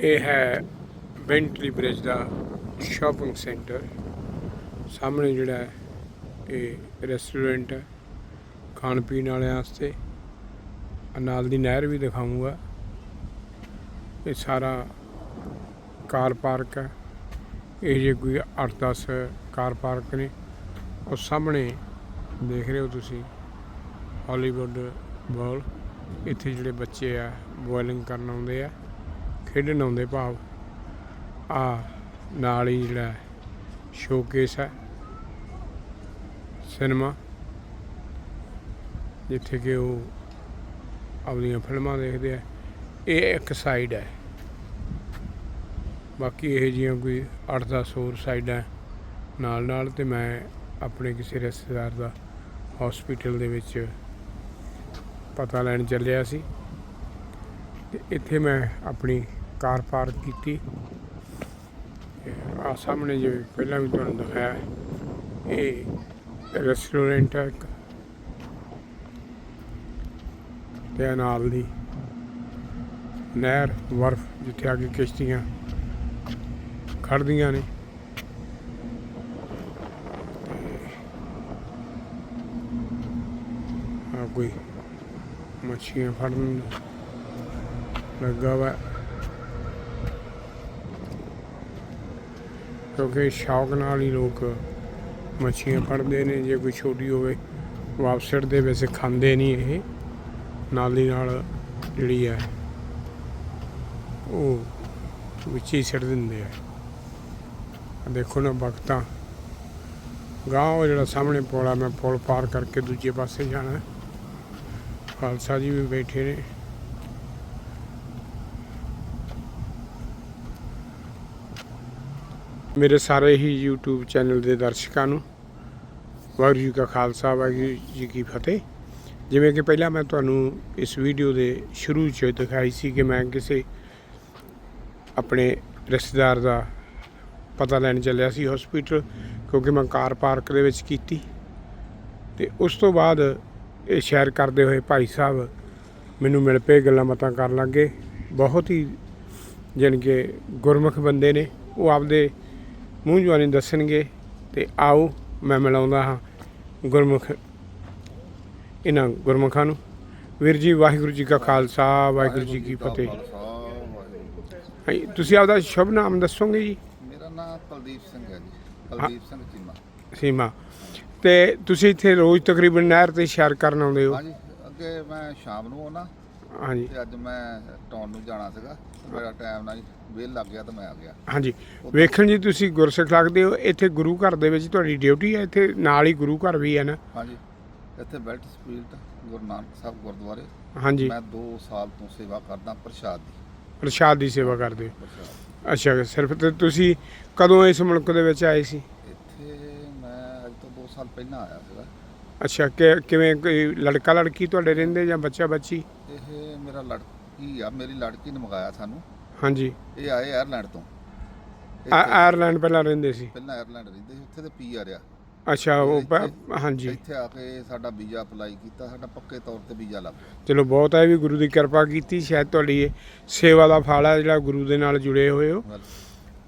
ਇਹ ਹੈ Bentley bridge ਦਾ ਸ਼ਾਪਿੰਗ ਸੈਂਟਰ ਸਾਹਮਣੇ ਜਿਹੜਾ ਇਹ ਰੈਸਟੋਰੈਂਟ ਹੈ, ਖਾਣ ਪੀਣ ਵਾਲਿਆਂ ਵਾਸਤੇ। ਆਹ ਨਾਲ ਦੀ ਨਹਿਰ ਵੀ ਦਿਖਾਉਂਗਾ ਇਹ ਸਾਰਾ ਕਾਰ ਪਾਰਕ ਹੈ। ਇਹ ਜੇ ਕੋਈ 8-10 ਕਾਰ ਪਾਰਕ ਨੇ, ਉਹ ਸਾਹਮਣੇ ਦੇਖ ਰਹੇ ਹੋ ਤੁਸੀਂ ਹਾਲੀਵੁੱਡ ਬਾਲ ਇੱਥੇ ਜਿਹੜੇ ਬੱਚੇ ਆ ਬੋਇਲਿੰਗ ਕਰਨ ਆਉਂਦੇ ਆ। ਖੇਡਣ ਆਉਂਦੇ ਭਾਵ। ਆ ਨਾਲ ਹੀ ਜਿਹੜਾ ਸ਼ੋਕੇਸ ਹੈ। ਸਿਨੇਮਾ ਜਿੱਥੇ ਕਿ ਉਹ ਆਪਣੀਆਂ ਫਿਲਮਾਂ ਦੇਖਦੇ ਆ। ਇਹ ਇੱਕ ਸਾਈਡ ਹੈ। ਬਾਕੀ ਇਹ ਜੀਆਂ ਕੋਈ 8-10 ਹੋਰ ਸਾਈਡਾਂ ਨਾਲ ਨਾਲ ਤੇ ਮੈਂ ਆਪਣੇ ਕਿਸੇ ਰਿਸ਼ਤੇਦਾਰ ਦਾ ਹਸਪੀਟਲ ਦੇ ਵਿੱਚ ਪਤਾ ਲੈਣ ਚੱਲਿਆ ਸੀ। ਤੇ ਇੱਥੇ ਮੈਂ ਆਪਣੀ ਕਾਰ ਪਾਰਕ ਕੀਤੀ। ਆ ਸਾਹਮਣੇ ਜਿਵੇਂ ਪਹਿਲਾਂ ਵੀ ਤੁਹਾਨੂੰ ਦਿਖਾਇਆ, ਇਹ ਰੈਸਟੋਰੈਂਟ ਹੈ ਇੱਕ। ਤੇ ਨਾਲ ਦੀ ਨਹਿਰ, ਬਰਫ਼ ਜਿੱਥੇ ਆ ਕੇ ਕਿਸ਼ਤੀਆਂ ਖੜਦੀਆਂ ਨੇ। ਆ ਕੋਈ ਮੱਛੀਆਂ ਫੜਨ ਲੱਗਾ ਵਾ। ਕਿਉਂਕਿ ਸ਼ੌਕ ਨਾਲ ਹੀ ਲੋਕ ਮੱਛੀਆਂ ਫੜਦੇ ਨੇ, ਜੇ ਕੋਈ ਛੋਟੀ ਹੋਵੇ, ਵਾਪਸ ਦੇ ਵੈਸੇ ਖਾਂਦੇ ਨਹੀਂ ਇਹ। ਨਾਲ ਦੀ ਨਾਲ ਜਿਹੜੀ ਹੈ, ਉਹ ਵਿੱਚ ਹੀ ਛੱਡ ਦਿੰਦੇ ਆ। ਦੇਖੋ ਨਾ ਵਕਤਾਂ। ਗਾਂਵ ਜਿਹੜਾ ਸਾਹਮਣੇ ਪੁਲ ਆ, ਮੈਂ ਪੁਲ ਪਾਰ ਕਰਕੇ ਦੂਜੇ ਪਾਸੇ ਜਾਣਾ। ਖਾਲਸਾ ਜੀ ਵੀ ਬੈਠੇ ਨੇ। ਮੇਰੇ ਸਾਰੇ ਹੀ YouTube ਚੈਨਲ ਦੇ ਦਰਸ਼ਕਾਂ ਨੂੰ ਵਾਹਿਗੁਰੂ ਜੀ ਕਾ ਖਾਲਸਾ, ਵਾਹਿਗੁਰੂ ਜੀ ਕੀ ਫਤਿਹ। ਜਿਵੇਂ ਕਿ ਪਹਿਲਾਂ ਮੈਂ ਤੁਹਾਨੂੰ ਇਸ ਵੀਡੀਓ ਦੇ ਸ਼ੁਰੂ 'ਚ ਦਿਖਾਈ ਸੀ ਕਿ ਮੈਂ ਕਿਸੇ ਆਪਣੇ ਰਿਸ਼ਤੇਦਾਰ ਦਾ ਪਤਾ ਲੈਣ ਚੱਲਿਆ ਸੀ ਹਸਪੀਟਲ ਕਿਉਂਕਿ ਮੈਂ ਕਾਰ ਪਾਰਕ ਦੇ ਵਿੱਚ ਕੀਤੀ। ਤੇ ਉਸ ਤੋਂ ਬਾਅਦ ਇਹ ਸ਼ੇਅਰ ਕਰਦੇ ਹੋਏ ਭਾਈ ਸਾਹਿਬ ਮੈਨੂੰ ਮਿਲ ਪਏ, ਗੱਲਾਂ ਬਾਤਾਂ ਕਰਨ ਲੱਗੇ ਬਹੁਤ ਹੀ ਜਾਣੀ ਕਿ ਗੁਰਮੁਖ ਬੰਦੇ ਨੇ। ਉਹ ਆਪਦੇ ਮੂੰਹ ਜਵਾਨੀ ਦੱਸਣਗੇ ਤੇ ਆਓ ਮੈਂ ਮਿਲਾਉਂਦਾ ਹਾਂ ਗੁਰਮੁਖ ਇਹਨਾਂ ਗੁਰਮੁਖਾਂ ਨੂੰ। ਵੀਰ ਜੀ ਵਾਹਿਗੁਰੂ ਜੀ ਕਾ ਖਾਲਸਾ ਵਾਹਿਗੁਰੂ ਜੀ ਕੀ ਫਤਿਹ। ਹਾਂਜੀ, ਤੁਸੀਂ ਆਪਦਾ ਸ਼ੁਭ ਨਾਮ ਦੱਸੋਗੇ ਜੀ? ਮੇਰਾ ਨਾਮ ਕੁਲਦੀਪ ਸਿੰਘ ਹੈ ਜੀ ਕੁਲਦੀਪ ਸਿੰਘ ਚੀਮਾ। ਸੀਮਾ ਤੇ ਤੁਸੀਂ ਇੱਥੇ ਰੋਜ਼ ਤਕਰੀਬਨ ਨਹਿਰ ਤੇ ਸੈਰ ਕਰਨ ਆਉਂਦੇ ਹੋ? ਹਾਂਜੀ ਅੱਗੇ ਮੈਂ ਸ਼ਾਮ ਨੂੰ ਆਉਣਾ ਹਾਂਜੀ। ਤੇ ਅੱਜ ਮੈਂ ਟਾਊਨ ਨੂੰ ਜਾਣਾ ਸੀਗਾ ਮੇਰਾ ਟਾਈਮ ਨਾਲ ਵੇਲ ਲੱਗ ਗਿਆ ਤਾਂ ਮੈਂ ਆ ਗਿਆ। ਹਾਂਜੀ। ਵੇਖਣ ਜੀ ਤੁਸੀਂ ਗੁਰਸਿੱਖ ਲੱਗਦੇ ਹੋ ਇੱਥੇ ਗੁਰੂ ਘਰ ਦੇ ਵਿੱਚ ਤੁਹਾਡੀ ਡਿਊਟੀ ਹੈ ਇੱਥੇ ਨਾਲ ਹੀ ਗੁਰੂ ਘਰ ਵੀ ਹੈ ਨਾ? ਹਾਂਜੀ। ਇੱਥੇ ਬੈਲਟ ਸਪੀਲਟ ਗੁਰੂ ਨਾਨਕ ਸਾਹਿਬ ਗੁਰਦੁਆਰੇ। ਹਾਂਜੀ। ਮੈਂ 2 ਸਾਲ ਤੋਂ ਸੇਵਾ ਕਰਦਾ ਪ੍ਰਸ਼ਾਦ ਦੀ। ਪ੍ਰਸ਼ਾਦ ਦੀ ਸੇਵਾ ਕਰਦੇ ਹੋ? ਪ੍ਰਸ਼ਾਦ ਅੱਛਾ ਸਿਰਫ ਤੇ ਤੁਸੀਂ ਕਦੋਂ ਇਸ ਮੁਲਕ ਦੇ ਵਿੱਚ ਆਏ ਸੀ? ਇੱਥੇ ਮੈਂ ਅੱਜ ਤੋਂ 2 ਸਾਲ ਪਹਿਲਾਂ ਆਇਆ ਸੀਗਾ। ਅੱਛਾ ਕਿ ਕਿਵੇਂ ਕੋਈ ਲੜਕਾ ਲੜਕੀ ਤੁਹਾਡੇ ਰਹਿੰਦੇ ਜਾਂ ਬੱਚਾ ਬੱਚੀ? ਇਹ ਮੇਰਾ ਲੜਕੀ ਆ ਮੇਰੀ ਲੜਕੀ ਨੇ ਮੰਗਾਇਆ ਸਾਨੂੰ। ਹਾਂਜੀ। ਇਹ ਆਏ ਆਇਰਲੈਂਡ ਤੋਂ। ਆ- ਇੱਥੇ ਆਇਰਲੈਂਡ ਪਹਿਲਾਂ ਰਹਿੰਦੇ ਸੀ? ਪਹਿਲਾਂ ਆਇਰਲੈਂਡ ਰਹਿੰਦੇ ਸੀ ਉੱਥੇ ਤੇ ਪੀ ਆ। ਅੱਛਾ ਉਹ ਪ- ਹਾਂਜੀ। ਇੱਥੇ ਆ ਕੇ ਸਾਡਾ ਵੀਜ਼ਾ ਅਪਲਾਈ ਕੀਤਾ ਸਾਡਾ ਪੱਕੇ ਤੌਰ ਤੇ ਵੀਜ਼ਾ ਲੱਗ ਗਿਆ। ਚਲੋ ਬਹੁਤ ਹੈ ਵੀ ਗੁਰੂ ਦੀ ਕਿਰਪਾ ਕੀਤੀ ਸ਼ਾਇਦ ਤੁਹਾਡੀ ਇਹ ਸੇਵਾ ਦਾ ਫਲ ਹੈ ਜਿਹੜਾ ਗੁਰੂ ਦੇ ਨਾਲ ਜੁੜੇ ਹੋਏ ਹੋ। ਗੱਲ-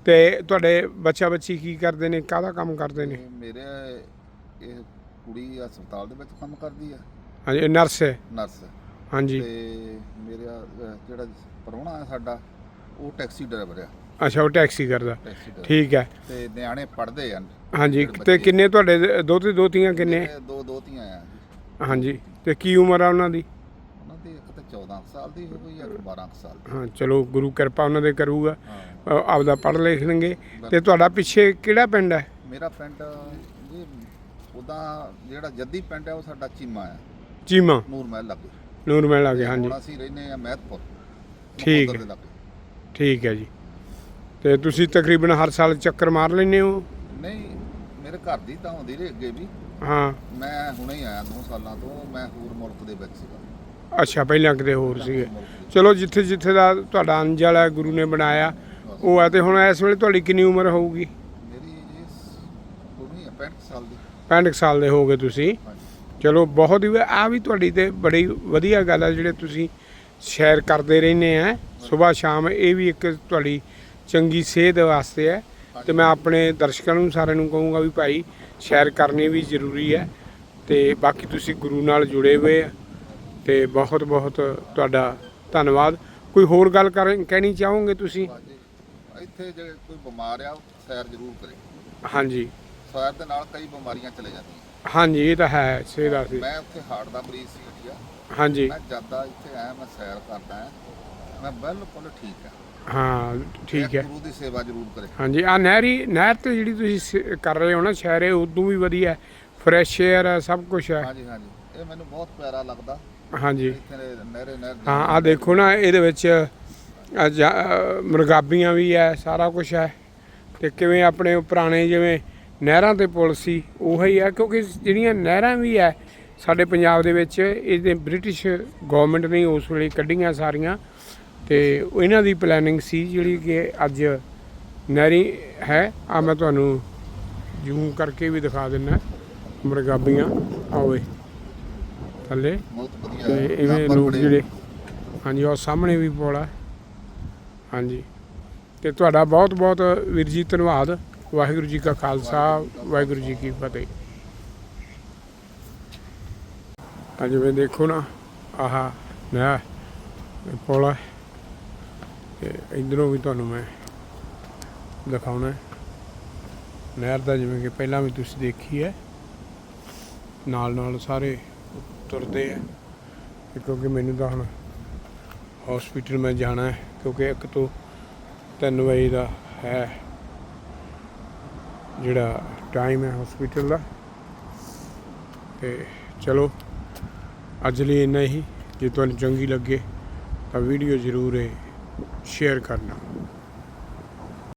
ਤੇ ਤੁਹਾਡੇ ਬੱਚਾ ਬੱਚੀ ਕੀ ਕਰਦੇ ਨੇ ਕਾਹਦਾ ਕੰਮ ਕਰਦੇ ਨੇ? ਮੇਰੇ ਇਹ ਕੁੜੀ ਹਸਪਤਾਲ ਦੇ ਵਿੱਚ ਕੰਮ ਕਰਦੀ ਆ। ਹਾਂਜੀ ਨਰਸ ਹੈ। ਨਰਸ। ਹਾਂਜੀ। ਤੇ ਮੇਰਾ ਅਹ, ਜਿਹੜਾ ਪ੍ਰਾਹੁਣਾ ਹੈ ਸਾਡਾ ਉਹ ਟੈਕਸੀ ਡਰਾਈਵਰ ਆ। ਅੱਛਾ ਉਹ ਟੈਕਸੀ ਕਰਦਾ। Taxi driver. ਠੀਕ ਹੈ। ਤੇ ਨਿਆਣੇ ਪੜ੍ਹਦੇ ਆ। ਹਾਂਜੀ ਤੇ ਕਿੰਨੇ ਤੁਹਾਡੇ ਦੋਤੇ ਦੋਤੀਆਂ ਕਿੰਨੇ? ਦੋ ਦੋਤੀਆਂ ਆ ਜੀ। ਹਾਂਜੀ ਤੇ ਕੀ ਉਮਰ ਆ ਉਹਨਾਂ ਦੀ? ਉਹਨਾਂ ਦੀ ਇੱਕ ਤਾਂ 14 ਕੁ ਸਾਲ ਦੀ ਹੋ ਗਈ ਆ ਇੱਕ 12 ਕੁ ਸਾਲ ਦੀ। ਹਾਂ ਚਲੋ ਗੁਰੂ ਕਿਰਪਾ ਉਹਨਾਂ ਦੇ ਕਰੂਗਾ। ਹਾਂ। ਅ, ਆਪਦਾ ਪੜ੍ਹ ਲਿਖਣਗੇ ਤੇ ਤੁਹਾਡਾ ਪਿੱਛੇ ਕਿਹੜਾ ਪਿੰਡ ਹੈ? ਮੇਰਾ ਪਿੰਡ ਜੀ ਉਹਦਾ ਜਿਹੜਾ ਜੱਦੀ ਪਿੰਡ ਹੈ ਉਹ ਸਾਡਾ ਚੀਮਾ ਆ ਚੀਮਾ? ਨੂਰ ਮਹਿਲ ਲੱਗੇ। ਨੂਰ ਮਹਿਲ ਆ ਗਿਆ ਹਾਂਜੀ। ਹੁਣ ਅਸੀਂ ਰਹਿੰਦੇ ਆ ਮਹਿਤਪੁਰ। ਠੀਕ ਹੈ। ਲਾਗੇ। ਠੀਕ ਹੈ ਜੀ। ਤੇ ਤੁਸੀਂ ਤਕਰੀਬਨ ਹਰ ਸਾਲ ਚੱਕਰ ਮਾਰ ਲੈਂਦੇ ਹੋ? ਨਹੀਂ ਮੇਰੇ ਘਰ ਦੀ ਤਾਂ ਹੁੰਦੀ ਰਹੀ ਅੱਗੇ ਵੀ। ਹਾਂ। ਮੈਂ ਹੁਣੇ ਹੀ ਆਇਆ 2 ਸਾਲਾਂ ਤੋਂ ਮੈਂ ਹੋਰ ਮੁਲਕ ਦੇ ਵਿੱਚ ਸੀਗਾ। ਅੱਛਾ ਪਹਿਲਾਂ ਕਿਤੇ ਹੋਰ ਸੀਗੇ। ਚਲੋ ਜਿੱਥੇ ਜਿੱਥੇ ਦਾ ਤੁਹਾਡਾ ਅੰਜਲ ਹੈ ਗੁਰੂ ਨੇ ਬਣਾਇਆ। ਉਹ ਹੈ ਤੇ ਹੁਣ ਇਸ ਵੇਲੇ ਤੁਹਾਡੀ ਕਿੰਨੀ ਉਮਰ ਹੋਊਗੀ? ਹੋਣੀ ਹੈ 65 ਸਾਲ ਦੀ। 65 ਕੁ ਸਾਲ ਦੇ ਹੋਗੇ ਤੁਸੀਂ। ਚਲੋ ਬਹੁਤ ਹੀ ਆ ਵੀ ਤੁਹਾਡੀ ਤੇ ਬੜੀ ਵਧੀਆ ਗੱਲ ਹੈ ਜਿਹੜੇ ਤੁਸੀਂ ਸ਼ੇਅਰ ਕਰਦੇ ਰਹਿੰਦੇ ਆ। ਸਵੇਰ ਸ਼ਾਮ ਇਹ ਵੀ ਇੱਕ ਤੁਹਾਡੀ ਚੰਗੀ ਸਿਹਤ ਵਾਸਤੇ ਹੈ। ਤੇ ਮੈਂ ਆਪਣੇ ਦਰਸ਼ਕਾਂ ਨੂੰ ਸਾਰਿਆਂ ਨੂੰ ਕਹੂੰਗਾ ਵੀ ਭਾਈ ਸ਼ੇਅਰ ਕਰਨੀ ਵੀ ਜ਼ਰੂਰੀ ਹੈ। ਤੇ ਬਾਕੀ ਤੁਸੀਂ ਗੁਰੂ ਨਾਲ ਜੁੜੇ ਹੋਏ ਆ ਤੇ ਬਹੁਤ ਬਹੁਤ ਤੁਹਾਡਾ ਧੰਨਵਾਦ। ਕੋਈ ਹੋਰ ਗੱਲ ਕਹਿਣੀ ਚਾਹੋਗੇ ਤੁਸੀਂ? ਇੱਥੇ ਜੇ ਕੋਈ ਬਿਮਾਰ ਆ ਸੈਰ ਜ਼ਰੂਰ ਕਰੇ। ਹਾਂਜੀ। ਸੈਰ ਦੇ ਨਾਲ ਕਈ ਬਿਮਾਰੀਆਂ ਚਲੇ ਜਾਂਦੀਆਂ। ਹਾਂਜੀ ਇਹ ਤਾਂ ਹੈ ਸਿਹਤ ਵਾਸਤੇ ਮੈਂ ਉੱਥੇ ਹਾਰਟ ਦਾ ਮਰੀਜ਼ ਸੀ ਠੀਕ ਆ ਹਾਂਜੀ। ਮੈਂ ਜਦਾਂ ਇੱਥੇ ਆਇਆ ਮੈਂ ਸੈਰ ਕਰਦਾ ਹਾਂ ਮੈਂ ਬਿਲਕੁਲ ਠੀਕ ਆ ਹਾਂ ਠੀਕ ਹੈ ਗੁਰੂ ਦੀ ਸੇਵਾ ਜ਼ਰੂਰ ਕਰੇ। ਹਾਂਜੀ ਆ ਨਹਿਰੀ ਨਹਿਰ ਤੇ ਜਿਹੜੀ ਤੁਸੀਂ ਸ- ਕਰ ਰਹੇ ਹੋ ਨਾ ਸ਼ਹਿਰ ਇਹ ਉਦੋਂ ਵੀ ਵਧੀਆ ਫਰੈਸ਼ 에ਅਰ ਹੈ ਸਭ ਕੁਝ ਹੈ ਹਾਂਜੀ ਹਾਂਜੀ। ਇਹ ਮੈਨੂੰ ਬਹੁਤ ਪਿਆਰਾ ਲੱਗਦਾ। ਹਾਂਜੀ। ਇੱਥੇ ਦੇ ਨਹਿਰੇ ਨਹਿਰ ਹਾਂ ਆ ਦੇਖੋ ਨਾ ਇਹਦੇ ਵਿੱਚ ਆ ਜਾ- ਅ, ਮੁਰਗਾਬੀਆਂ ਵੀ ਹੈ ਸਾਰਾ ਕੁਝ ਹੈ ਤੇ ਕਿਵੇਂ ਆਪਣੇ ਉਹ ਪੁਰਾਣੇ ਜਿਵੇਂ ਨਹਿਰਾਂ ਤੇ ਪੁਲ ਸੀ ਉਹੀ ਹੈ ਕਿਉਂਕਿ ਜਿਹੜੀਆਂ ਨਹਿਰਾਂ ਵੀ ਹੈ ਸਾਡੇ ਪੰਜਾਬ ਦੇ ਵਿੱਚ ਇਹਦੇ ਬ੍ਰਿਟਿਸ਼ ਗਵਰਨਮੈਂਟ ਨੇ ਉਸ ਵੇਲੇ ਕੱਢੀਆਂ ਸਾਰੀਆਂ ਤੇ ਇਹਨਾਂ ਦੀ ਪਲੈਨਿੰਗ ਸੀ ਜਿਹੜੀ ਕਿ ਅੱਜ ਨਹਿਰੀ ਹੈ। ਆ ਮੈਂ ਤੁਹਾਨੂੰ ਜੂਮ ਕਰਕੇ ਵੀ ਦਿਖਾ ਦਿੰਨਾ ਮੁਰਗਾਬੀਆਂ ਆਓਏ ਥੱਲੇ। ਤੇ। ਇਵੇਂ ਲੋਕ ਜਿਹੜੇ ਹਾਂਜੀ ਉਹ ਸਾਹਮਣੇ ਵੀ ਪੋਲਾ ਹਾਂਜੀ। ਤੇ ਤੁਹਾਡਾ ਬਹੁਤ ਬਹੁਤ ਵੀਰ ਜੀ ਧੰਨਵਾਦ। ਵਾਹਿਗੁਰੂ ਜੀ ਕਾ ਖਾਲਸਾ, ਵਾਹਿਗੁਰੂ ਜੀ ਕੀ ਫਤਿਹ। ਆ ਜਿਵੇਂ ਦੇਖੋ ਨਾ, ਆਹ ਨਾ ਪੋਲਾ ਤੇ ਇਧਰੋਂ ਵੀ ਤੁਹਾਨੂੰ ਮੈਂ ਦਿਖਾਉਣਾ ਨਹਿਰ ਦਾ ਜਿਵੇਂ ਕਿ ਪਹਿਲਾਂ ਵੀ ਤੁਸੀਂ ਦੇਖੀ ਹੈ। ਨਾਲ ਨਾਲ ਸਾਰੇ ਤੁਰਦੇ ਆ ਕਿਉਂਕਿ ਮੈਨੂੰ ਤਾਂ ਹੁਣ ਹਸਪੀਟਲ ਮੈਂ ਜਾਣਾ ਹੈ, ਕਿਉਂਕਿ ਇੱਕ ਤੋਂ 3 ਵਜੇ ਦਾ ਹੈ। ਜਿਹੜਾ ਟਾਈਮ ਹੈ ਹਸਪੀਟਲ ਦਾ, ਤੇ ਚਲੋ, ਅੱਜ ਲਈ ਇੰਨਾ ਹੀ। ਜੇ ਤੁਹਾਨੂੰ ਚੰਗੀ ਲੱਗੇ ਤਾਂ ਵੀਡੀਓ ਜ਼ਰੂਰ ਸ਼ੇਅਰ ਕਰਨਾ।